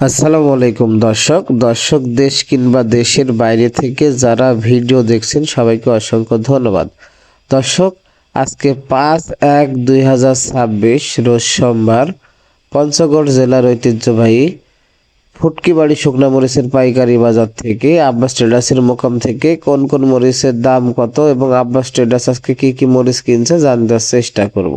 আসসালামু আলাইকুম দর্শক। দর্শক দেশ কিংবা দেশের বাইরে থেকে যারা ভিডিও দেখছেন, সবাইকে অসংখ্য ধন্যবাদ। দর্শক, আজকে পাঁচ এক দুই হাজার ছাব্বিশ রোজ সোমবার পঞ্চগড় জেলার ঐতিহ্যবাহী ফুটকি বাড়ি শুকনা মরিচের পাইকারি বাজার থেকে আব্বাস ট্রেডার্সের মোকাম থেকে কোন কোন মরিচের দাম কত এবং আব্বাস ট্রেডার্স আজকে কী কী মরিচ কিনছে জানতে চেষ্টা করব।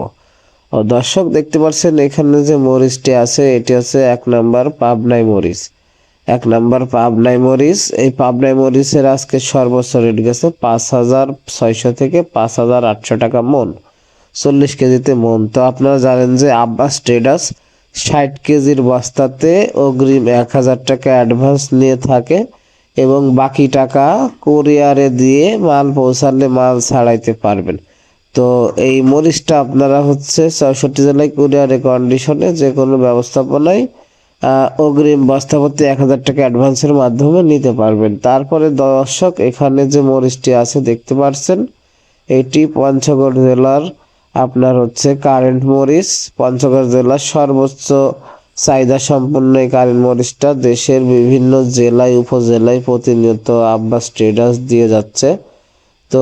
দর্শক দেখতে পাচ্ছেন, এখানে যে মরিচটি আছে, এটি হচ্ছে এক নাম্বার পাবনাই মরিচ। এক নাম্বার পাবনাই মরিচ, এই পাবনাই মরিচের আজকে সর্বোচ্চ রেট গেছে পাঁচ হাজার ছয়শো থেকে পাঁচ হাজার আটশো টাকা মন, চল্লিশ কেজিতে মন। তো আপনারা জানেন যে আব্বাস ট্রেডার্স ষাট কেজির বস্তাতে অগ্রিম এক হাজার টাকা অ্যাডভান্স নিয়ে থাকে এবং বাকি টাকা কুরিয়ারে দিয়ে মাল পৌঁছালে মাল ছাড়াইতে পারবেন। তো এই মরিচটা আপনারা হচ্ছে চৌষট্টি জেলায় কুরিয়ারে কন্ডিশনে যে কোনো ব্যবস্থাপনায় অগ্রিম বস্তাপতি এক হাজার টাকা অ্যাডভান্সের মাধ্যমে নিতে পারবেন। তারপরে দর্শক, এখানে যে মরিচটি আছে দেখতে পাচ্ছেন এটি পঞ্চগড় জেলার আপনার হচ্ছে কারেন্ট মরিচ। পঞ্চগড় জেলার সর্বোচ্চ চাহিদা সম্পন্ন এই কারেন্ট মরিচটা দেশের বিভিন্ন জেলায়, উপজেলায় প্রতিনিয়ত আব্বাস ট্রেডার্স দিয়ে যাচ্ছে। তো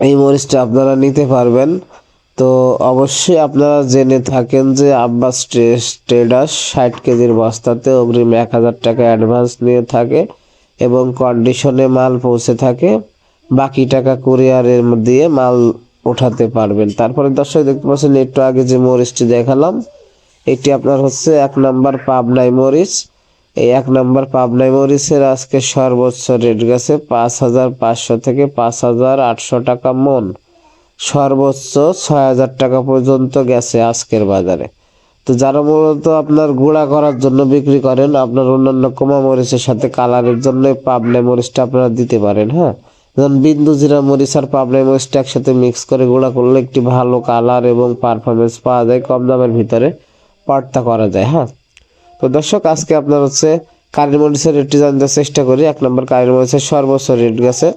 এই মরিচটা আপনারা নিতে পারবেন। তো অবশ্যই আপনারা জেনে থাকেন যে আব্বাস ট্রে- ট্রেডার্স ষাট কেজির বস্তাতে অগ্রিম এক হাজার টাকা অ্যাডভান্স নিয়ে থাকে এবং কন্ডিশনে মাল পৌঁছে থাকে। বাকি টাকা কুরিয়ারের দিয়ে মাল ওঠাতে পারবেন। তারপরে দর্শক দেখতে পাচ্ছেন, একটু আগে যে মরিচটি দেখালাম, এটি আপনার হচ্ছে এক নাম্বার পাবনাই মরিচ। এই এক নম্বর পাবনাই মরিচের আজকে সর্বোচ্চ রেট গেছে পাঁচ হাজার পাঁচশো থেকে পাঁচ হাজার আটশো টাকা মন। সর্বোচ্চ ছয় হাজার টাকা পর্যন্ত গেছে আজকের বাজারে। তো যারা মূলত আপনার গুঁড়া করার জন্য বিক্রি করেন, আপনার অন্যান্য কমা মরিচের সাথে কালারের জন্য পাবনাই মরিচটা আপনারা দিতে পারেন হ্যাঁ? যেমন বিন্দু জিরা মরিচ আর পাবনাই মরিচটা একসাথে মিক্স করে গুঁড়া করলে একটি ভালো কালার এবং পারফরমেন্স পাওয়া যায়, কম দামের ভিতরে পার্টটা করা যায় হ্যাঁ? তো দর্শক, আজকে আপনার হচ্ছে কারেন্ট মরিচের রেটটি জানতে চেষ্টা করি। এক নম্বর কারেন্ট মরিচের সর্বোচ্চ রেট গেছে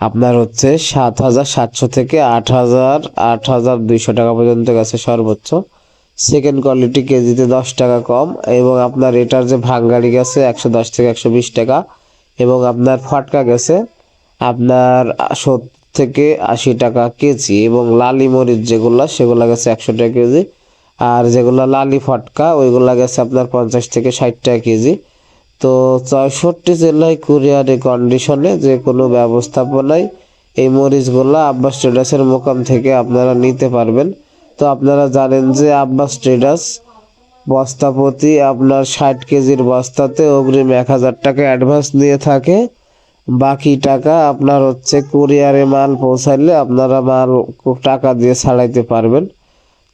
আপনার হচ্ছে সাত হাজার সাতশো থেকে আট হাজার আট হাজার দুইশো টাকা পর্যন্ত গেছে সর্বোচ্চ। সেকেন্ড কোয়ালিটি কেজিতে দশ টাকা কম এবং আপনার এটার যে ভাঙ্গাড়ি গেছে একশো দশ থেকে একশো বিশ টাকা এবং আপনার ফটকা গেছে আপনার সত্তর থেকে আশি টাকা কেজি এবং লালি মরিচ যেগুলা, সেগুলা গেছে একশো টাকা কেজি। আর যেগুলো লালি ফটকা, ওইগুলা গেছে আপনার পঞ্চাশ থেকে ষাট টাকা কেজি। তো চৌষট্টি জেলায় কুরিয়ারে কন্ডিশনে যে কোনো ব্যবস্থাপনায় এই মরিচগুলো আব্বাস ট্রেডার্সের মোকাম থেকে আপনারা নিতে পারবেন। তো আপনারা জানেন যে আব্বাস ট্রেডার্স বস্তাপতি আপনার ষাট কেজির বস্তাতে অগ্রিম এক হাজার টাকা অ্যাডভান্স নিয়ে থাকে। বাকি টাকা আপনার হচ্ছে কুরিয়ারে মাল পৌঁছাইলে আপনারা মাল টাকা দিয়ে ছাড়াইতে পারবেন।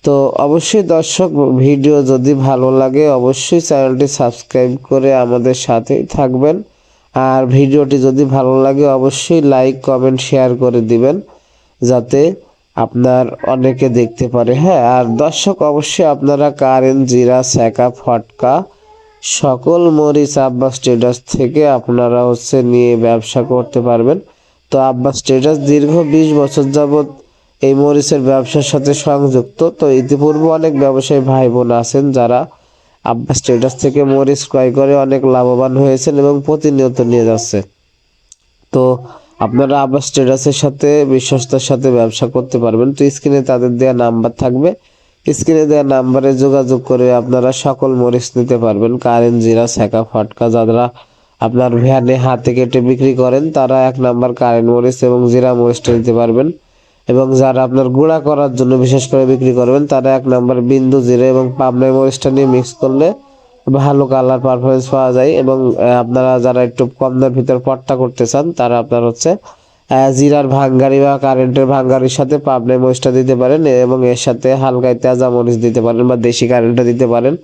তো অবশ্যই দর্শক, ভিডিও যদি ভালো লাগে, অবশ্যই চ্যানেলটি সাবস্ক্রাইব করে আমাদের সাথেই থাকবেন। আর ভিডিওটি যদি ভালো লাগে, অবশ্যই লাইক, কমেন্ট, শেয়ার করে দিবেন, যাতে আপনার অনেকে দেখতে পারে। হ্যাঁ আর দর্শক, অবশ্যই আপনারা কারেন্ট জিরা, স্যাকা, ফটকা, সকল মরিচ আব্বাস ট্রেডার্স থেকে আপনারা হচ্ছে নিয়ে ব্যবসা করতে পারবেন। তো আব্বাস ট্রেডার্স দীর্ঘ বিশ বছর যাবত এই মরিচের ব্যবসার সাথে সংযুক্ত। তো ইতিপূর্বে অনেক ব্যবসায়ী ভাই বোন আছেন যারা আব্বাস ট্রেডার্স থেকে মরিচ ক্রয় করে অনেক লাভবান হয়েছেন এবং প্রতিনিয়ত নিয়ে যাচ্ছে। তো আপনারা আব্বাস ট্রেডার্সের সাথে, বিশ্বস্তার সাথে ব্যবসা করতে পারবেন। তো স্ক্রিনে তাদের দেওয়া নাম্বার থাকবে। স্ক্রিনে দেওয়া নাম্বারে যোগাযোগ করে আপনারা সকল মরিচ নিতে পারবেন। কারেন্ট, জিরা ছ্যাঁকা ফটকা যারা আপনার ভ্যানে হাতে কেটে বিক্রি করেন, তারা এক নাম্বার কারেন্ট মরিচ এবং জিরা মরিচটা নিতে পারবেন। এবং যারা আপনার গুঁড়া করার জন্য বিশেষ করে বিক্রি করবেন, তারা এক নাম্বার বিন্দু জিরে এবং পাবনাই মরিচটা নিয়ে মিক্স করলে ভালো কালার পারফরমেন্স পাওয়া যায় এবং আপনারা যারা একটু কম দামের ভিতর পট্টা করতে চান, তারা আপনার হচ্ছে জিরার ভাঙ্গারি বা কারেন্টের ভাঙ্গারির সাথে পাবনাই মরিচটা দিতে পারেন এবং এর সাথে হালকায় তেজা মরিচ দিতে পারেন বা দেশি কারেন্টটা দিতে পারেন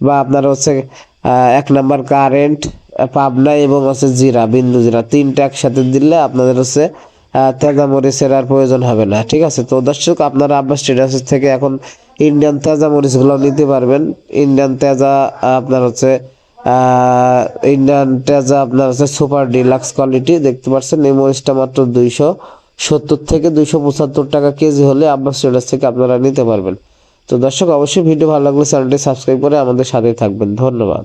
বা আপনার হচ্ছে এক নাম্বার কারেন্ট পাবনা এবং হচ্ছে জিরা, বিন্দু জিরা তিনটা একসাথে দিলে আপনাদের হচ্ছে তেজা মরিচের আর প্রয়োজন হবে না, ঠিক আছে? তো দর্শক, আপনারা আব্বাস ট্রেডার্স থেকে এখন ইন্ডিয়ান তেজা মরিচগুলো নিতে পারবেন। ইন্ডিয়ান তেজা আপনার হচ্ছে ইন্ডিয়ান তেজা আপনার হচ্ছে সুপার ডিলাক্স কোয়ালিটি দেখতে পাচ্ছেন? এই মরিচটা মাত্র দুইশো সত্তর থেকে দুইশো পঁচাত্তর টাকা কেজি হলে আব্বাস ট্রেডার্স থেকে আপনারা নিতে পারবেন। তো দর্শক, অবশ্যই ভিডিও ভালো লাগলে চ্যানেলটি সাবস্ক্রাইব করে আমাদের সাথে থাকবেন। ধন্যবাদ।